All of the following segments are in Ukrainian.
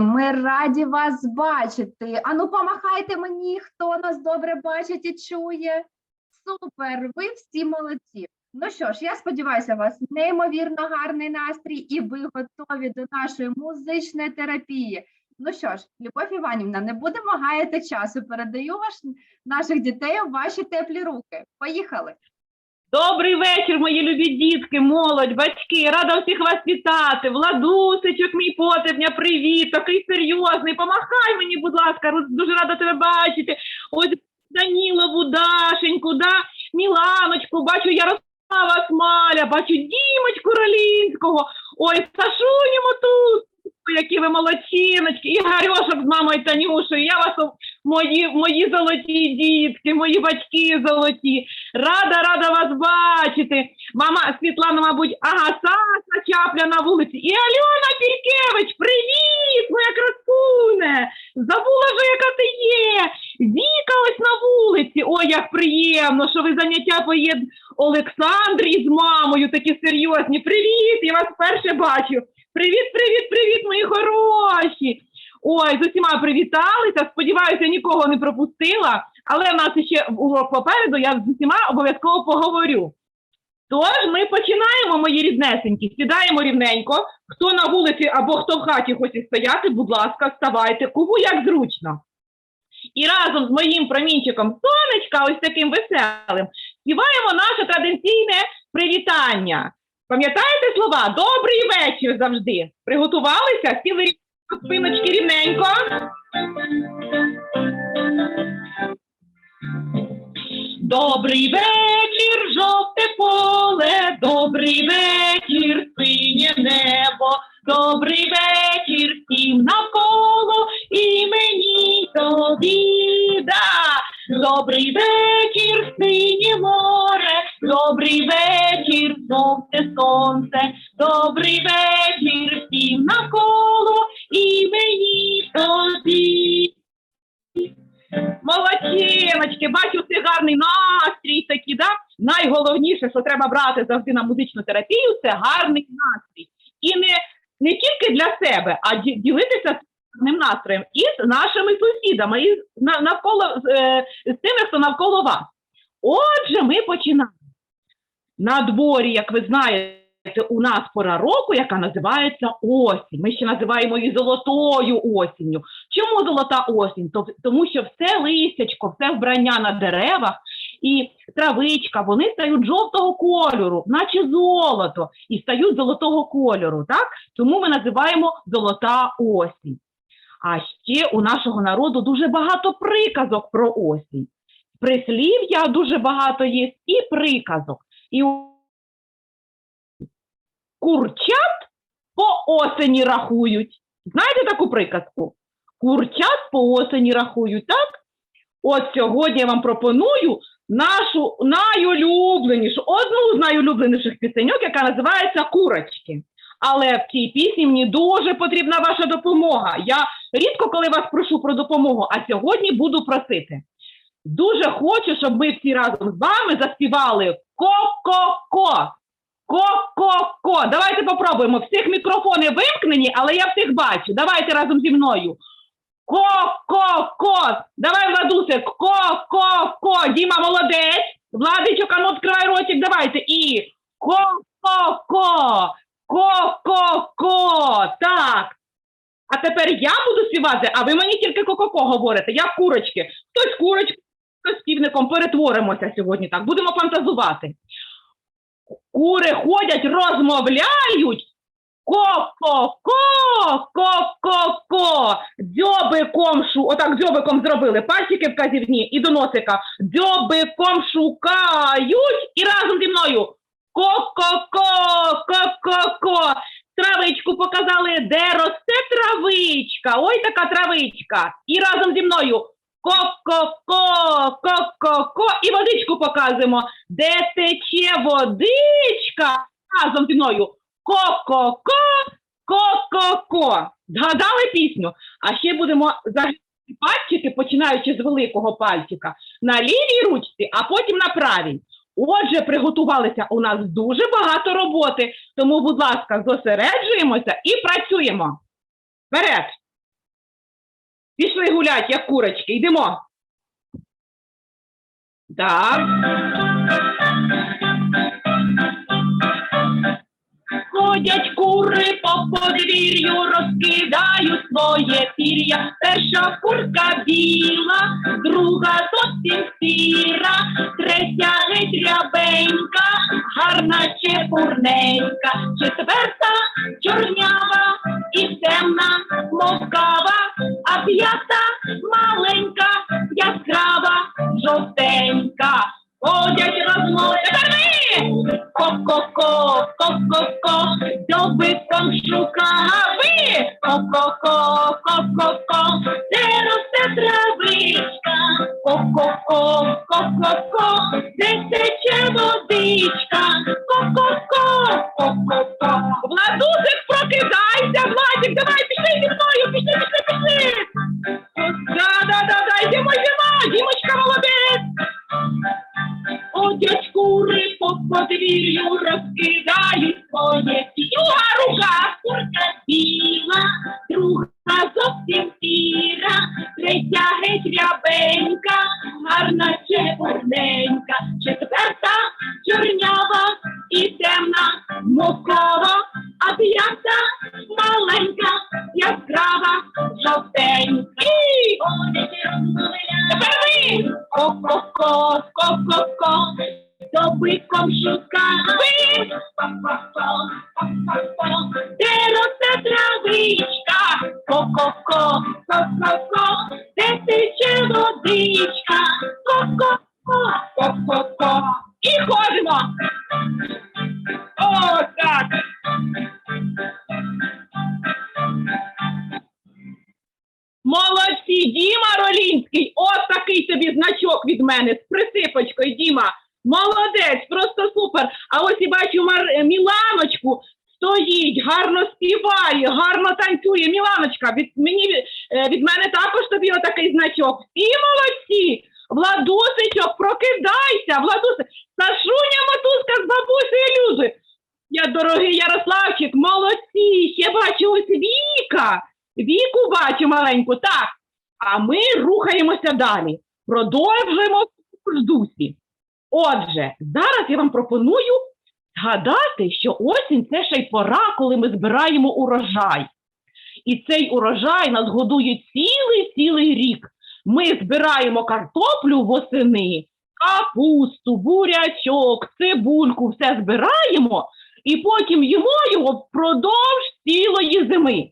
Ми раді вас бачити. Ану, помахайте мені, хто нас добре бачить і чує. Супер! Ви всі молодці. Ну що ж, я сподіваюся, у вас неймовірно гарний настрій, і ви готові до нашої музичної терапії. Ну що ж, Любов Іванівна, не будемо гаяти часу. Передаю ваш наших дітей у ваші теплі руки. Поїхали! Добрий вечір, мої любі дітки, молодь, батьки. Рада всіх вас вітати. Владусичок, мій потебня, привіт, такий серйозний. Помахай мені, будь ласка, дуже рада тебе бачити. Ось Данілову, Дашеньку, да? Міланочку, бачу Ярослава Смаля, бачу Дімочку Ролінського. Ой, Сашуню Мотус, які ви молодчиночки. І Гарьошок з мамою Танюшею. Я вас, мої, мої золоті дітки, мої батьки золоті. Рада, рада вас бачити. Мама Світлана, мабуть, ага, Саша Чапля на вулиці. І Альона Пількевич, привіт, моя красуне. Забула вже, яка ти є. Віка ось на вулиці. Ой, як приємно, що ви заняття поєд Олександр із мамою такі серйозні. Привіт, я вас вперше бачу. Привіт, привіт, привіт, мої хороші. Ой, з усіма привіталися. Сподіваюся, нікого не пропустила, але в нас ще урок попереду, я з усіма обов'язково поговорю. Тож ми починаємо, мої ріднесенькі, сідаємо рівненько. Хто на вулиці або хто в хаті хоче стояти, будь ласка, вставайте, кому як зручно. І разом з моїм промінчиком сонечка, ось таким веселим, співаємо наше традиційне привітання. Пам'ятаєте слова? Добрий вечір завжди. Приготувалися? Сіли спиночки рівненько. Добрий вечір, жовте поле, добрий вечір, синє небо, добрий вечір всім навколо і мені тобі. Да. Добрий вечір, синє море, добрий вечір, що завжди на музичну терапію, це гарний настрій. І не, не тільки для себе, а ді- ділитися цим настроєм із нашими сусідами, і навколо е, з тими, хто навколо вас. Отже, ми починаємо. На дворі, як ви знаєте, у нас пора року, яка називається осінь. Ми ще називаємо її золотою осінню. Чому золота осінь? То- Тому що все листячко, все вбрання на деревах і травичка, вони стають жовтого кольору, наче золото, і стають золотого кольору. Так? Тому ми називаємо золота осінь. А ще у нашого народу дуже багато приказок про осінь. Прислів'я дуже багато є і приказок. І курчат по осені рахують. Знаєте таку приказку? Курчат по осені рахують, так? От сьогодні я вам пропоную нашу найулюбленішу, одну з найулюбленіших пісеньок, яка називається Курочки. Але в цій пісні мені дуже потрібна ваша допомога. Я рідко коли вас прошу про допомогу, а сьогодні буду просити. Дуже хочу, щоб ми всі разом з вами заспівали ко-ко-ко. Ко-ко-ко. Давайте попробуємо. Всіх мікрофони вимкнені, але я всіх бачу. Давайте разом зі мною. Ко-ко-ко. Давай, Владусик, ко-ко-ко. Діма, молодець. Владичок, а ну відкривай ротик, давайте. І ко-ко-ко. Ко-ко-ко. Так. А тепер я буду співати, а ви мені тільки ко-ко-ко говорите. Я курочки. Хтось курочки, хтось півником. Перетворимося сьогодні так. Будемо фантазувати. Кури ходять, розмовляють. Ко-ко-ко, ко-ко-ко. Дзьобиком шу, отак дзьобиком зробили. Пальчики вказівні і до носика. Дзьобиком шукають і разом зі мною. Ко-ко-ко, ко-ко-ко. Травичку показали, де росте травичка. Ой, така травичка. І разом зі мною. Ко-ко-ко, ко-ко-ко. І водичку показуємо. Де тече водичка. Разом зі мною. Ко-ко-ко, ко-ко-ко. Згадали пісню? А ще будемо загадати пальчики, починаючи з великого пальчика, на лівій ручці, а потім на правій. Отже, приготувалися у нас дуже багато роботи, тому, будь ласка, зосереджуємося і працюємо. Вперед! Пішли гулять, як курочки, йдемо. Так. Ходять кури по подвір'ю, розкидають своє пір'я. Перша курка біла, друга зовсім сіра, третя геть рябенька, гарна чепурненька, четверта чорнява і темна, мов кава, а п'ята маленька, яскрава, жовтенька. Ходять розмови. Ви! Ко-ко-ко, добиком шукави. Ко-ко-ко, ко-ко-ко, де росте травичка. Ко-ко-ко, ко-ко-ко, де. Ко-ко-ко. І ходимо. Віка. Віку бачу маленьку, так. А ми рухаємося далі. Продовжуємо в дусі. Отже, зараз я вам пропоную згадати, що осінь це ще й пора, коли ми збираємо урожай. І цей урожай нас годує цілий цілий рік. Ми збираємо картоплю восени, капусту, бурячок, цибульку, все збираємо і потім їмо його впродовж цілої зими.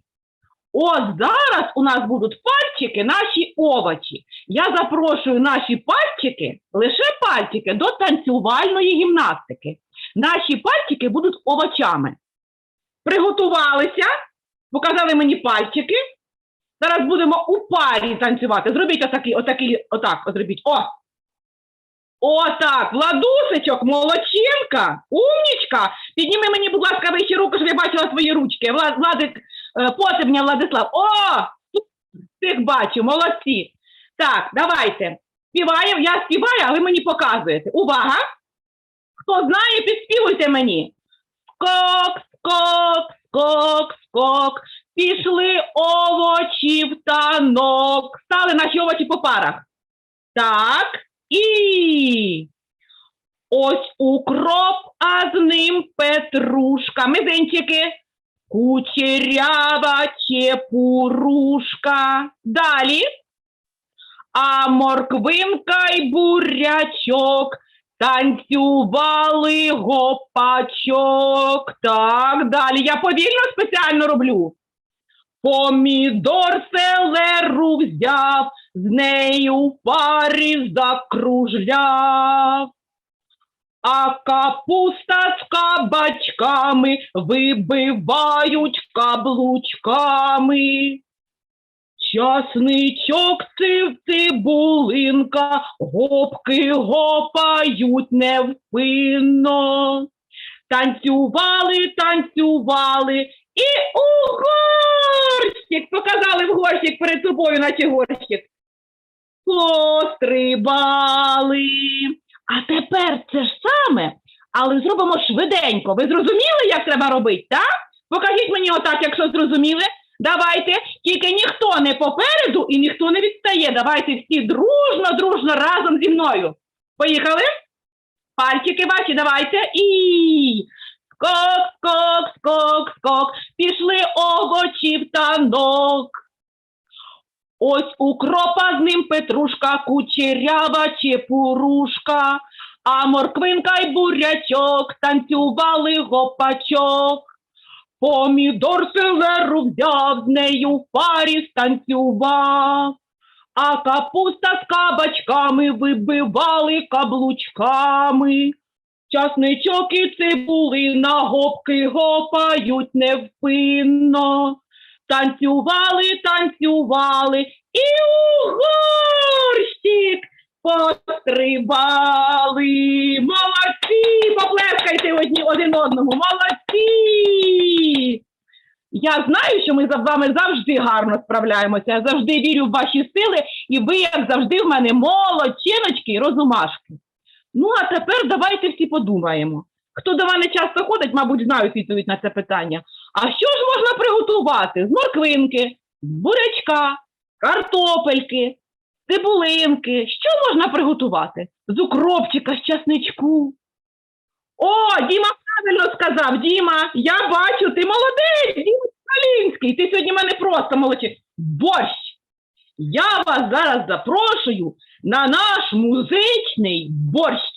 От зараз у нас будуть пальчики, наші овочі. Я запрошую наші пальчики, лише пальчики, до танцювальної гімнастики. Наші пальчики будуть овочами. Приготувалися, показали мені пальчики. Зараз будемо у парі танцювати. Зробіть отакий, отакий, отак, от зробіть. О! Отак, Владусичок, молодчинка, умнічка. Підніми мені, будь ласка, вище руку, щоб я бачила твої ручки. Влад, Владик, Потебня Владислав. О! Всіх бачу, молодці. Так, давайте. Співаємо, я співаю, а ви мені показуєте. Увага! Хто знає, підспівуйте мені. Скок, скок, скок, скок, Пішли овочі в танок. Стали наші овочі по парах. Так. І ось укроп, а з ним петрушка. Мизинчики. Кучерява чепурушка. Далі. А морквинка й бурячок танцювали гопачок. Так, далі. Я повільно спеціально роблю. Помідор селеру взяв, з нею парі закружляв. А капуста з кабачками вибивають каблучками. Часничок цив цибулинка, гопки гопають невпинно. Танцювали, танцювали і у горщик показали в горщик перед собою, наче горщик. Пострибали. А тепер це ж саме, але зробимо швиденько. Ви зрозуміли, як треба робити, так? Покажіть мені отак, якщо зрозуміли. Давайте, тільки ніхто не попереду і ніхто не відстає. Давайте всі дружно, дружно разом зі мною. Поїхали? Пальчики ваші, давайте. І скок, скок, скок, скок. Пішли овочі в танок. Ось укропа з ним петрушка, кучерява чепурушка, а морквинка й бурячок танцювали гопачок. Помідор селеру взяв, з нею в парі станцював, а капуста з кабачками вибивали каблучками. Часничок і цибулина гопки гопають невпинно. Танцювали, танцювали і у горщик пострибали. Молодці! Поплескайте одні один одному. Молодці! Я знаю, що ми за вами завжди гарно справляємося. Я завжди вірю в ваші сили, і ви, як завжди, в мене молодчиночки і розумашки. Ну, а тепер давайте всі подумаємо. Хто до мене часто ходить, мабуть, знають відповідь на це питання. А що ж можна приготувати з морквинки, з бурячка, картопельки, цибулинки? Що можна приготувати? З укропчика, з часничку. О, Діма правильно сказав, Діма, я бачу, ти молодець, Діма Калінський, ти сьогодні мене просто молодець. Борщ. Я вас зараз запрошую на наш музичний борщ.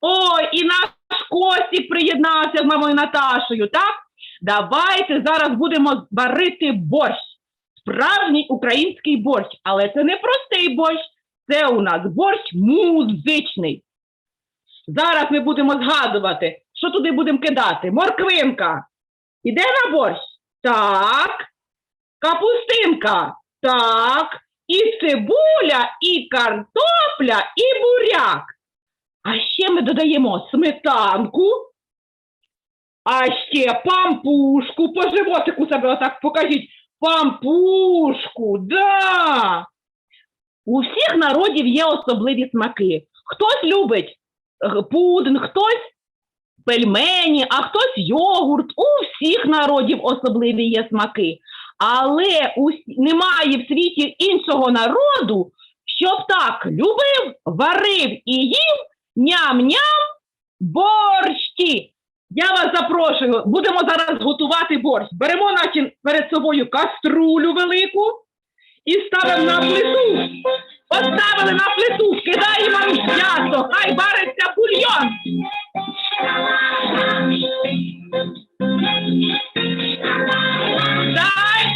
Ой, і наш Костік приєднався з мамою Наташою, так? Давайте зараз будемо варити борщ. Справжній український борщ, але це не простий борщ, це у нас борщ музичний. Зараз ми будемо згадувати, що туди будемо кидати. Морквинка. Іде на борщ? Так. Капустинка. Так. І цибуля, і картопля, і буряк. А ще ми додаємо сметанку, а ще пампушку. По животику себе отак покажіть. Пампушку, да. У всіх народів є особливі смаки. Хтось любить е, пудинг, хтось пельмені, а хтось йогурт. У всіх народів особливі є смаки. Але немає в світі іншого народу, щоб так любив, варив і їв ням-ням борщі. Я вас запрошую, будемо зараз готувати борщ. Беремо наче перед собою каструлю велику і ставимо на плиту. Поставили на плиту, кидаємо м'ясо, хай вариться бульйон. Дай.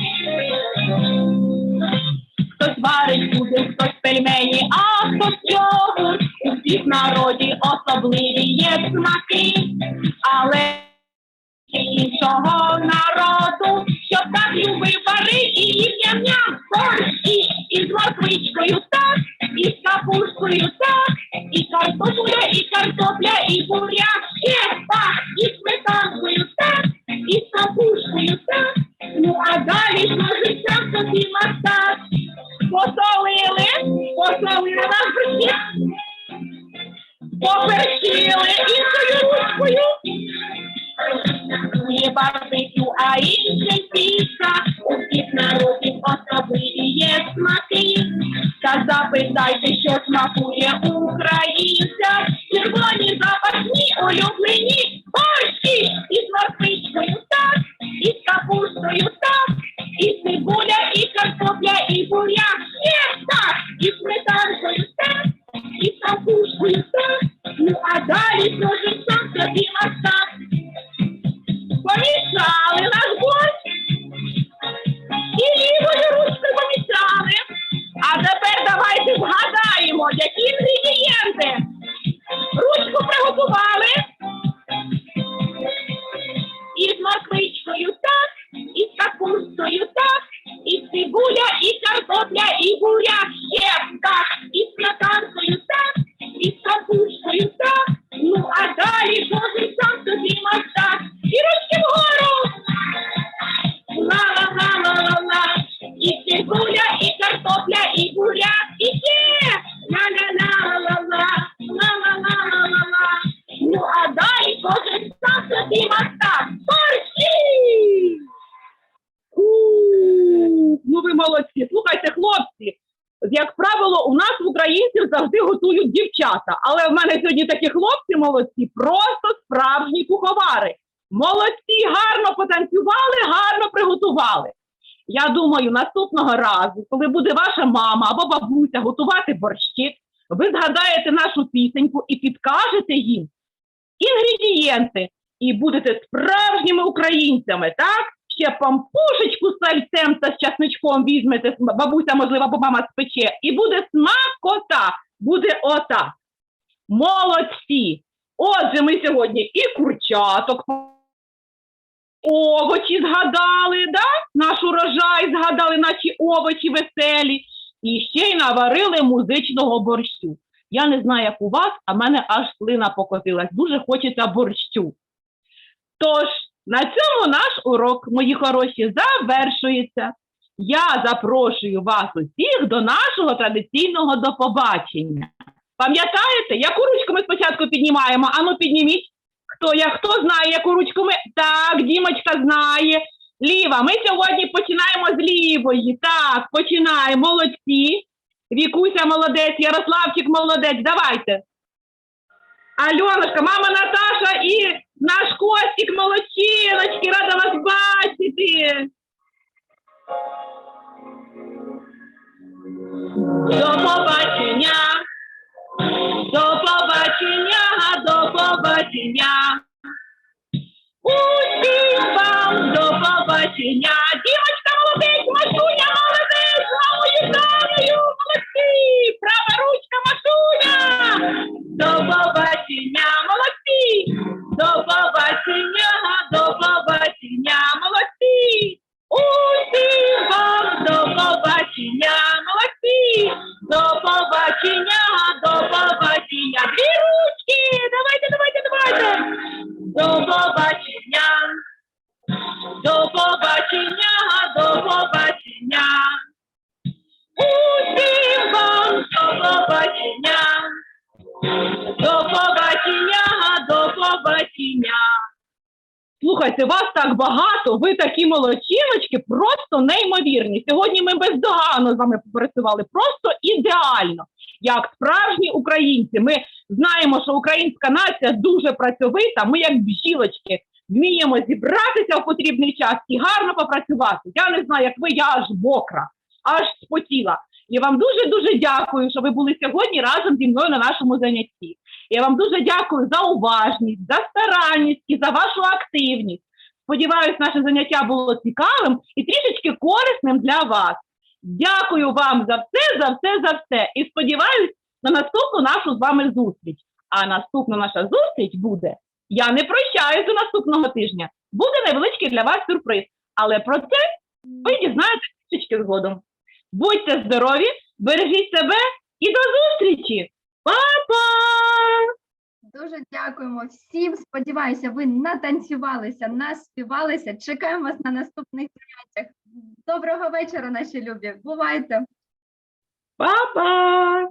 Хтось варить пудинг, хтось пельмені, а хтось йогурт. Всіх народі особливі є смаки, але іншого народу, що так любив вари і їв ням-ням борщі, і з морквичкою так, і з капусткою так, і картопля, і картопля, і буряк, ще так, і сметанкою так, і з капусткою так, ну а далі служиться собі мастак. Посолили, посолили на борщі, поперчили іншою ручкою. Не барбекю, а інше піца, у всіх народів особливі є смаки. Та запитайте, що смакує у Борщі! Ну ви молодці. Слухайте, хлопці. Як правило, у нас в українців завжди готують дівчата. Але в мене сьогодні такі хлопці молодці, просто справжні куховари. Молодці, гарно потанцювали, гарно приготували. Я думаю, наступного разу, коли буде ваша мама або бабуся готувати борщі, ви згадаєте нашу пісеньку і підкажете їм інгредієнти, і будете справжніми українцями, так? Ще пампушечку з сальцем та з часничком візьмете, бабуся, можливо, або мама спече, і буде смакота, буде ота. Молодці! Отже, ми сьогодні і курчаток овочі згадали, да? наш урожай згадали наші овочі веселі, і ще й наварили музичного борщу. Я не знаю, як у вас, а в мене аж слина покотилась. Дуже хочеться борщу. Тож, на цьому наш урок, мої хороші, завершується. Я запрошую вас усіх до нашого традиційного до побачення. Пам'ятаєте, яку ручку ми спочатку піднімаємо? Ану, підніміть. Хто я хто знає, яку ручку ми. Так, Дімочка знає. Ліва. Ми сьогодні починаємо з лівої. Так, починаємо. Молодці. Вікуся молодець, Ярославчик молодець. Давайте. Альонушка, мама Наташа і наш Костик, молодчиночки, рада вас бачити. До побачення. До побачення, до побачення. Усім вам до побачення. Слухайте, вас так багато, ви такі молодчиночки, просто неймовірні. Сьогодні ми бездоганно з вами попрацювали, просто ідеально. Як справжні українці, ми знаємо, що українська нація дуже працьовита. Ми, як бжілочки, вміємо зібратися в потрібний час і гарно попрацювати. Я не знаю, як ви, я аж мокра, аж спотіла. Я вам дуже дуже дякую, що ви були сьогодні разом зі мною на нашому занятті. Я вам дуже дякую за уважність, за старанність і за вашу активність. Сподіваюсь, наше заняття було цікавим і трішечки корисним для вас. Дякую вам за все, за все, за все. І сподіваюсь на наступну нашу з вами зустріч. А наступна наша зустріч буде. Я не прощаюсь до наступного тижня. Буде невеличкий для вас сюрприз. Але про це ви дізнаєтесь трішечки згодом. Будьте здорові, бережіть себе і до зустрічі! Па-па! Дуже дякуємо всім. Сподіваюся, ви натанцювалися, наспівалися. Чекаємо вас на наступних заняттях. Доброго вечора, наші любі. Бувайте! Па-па!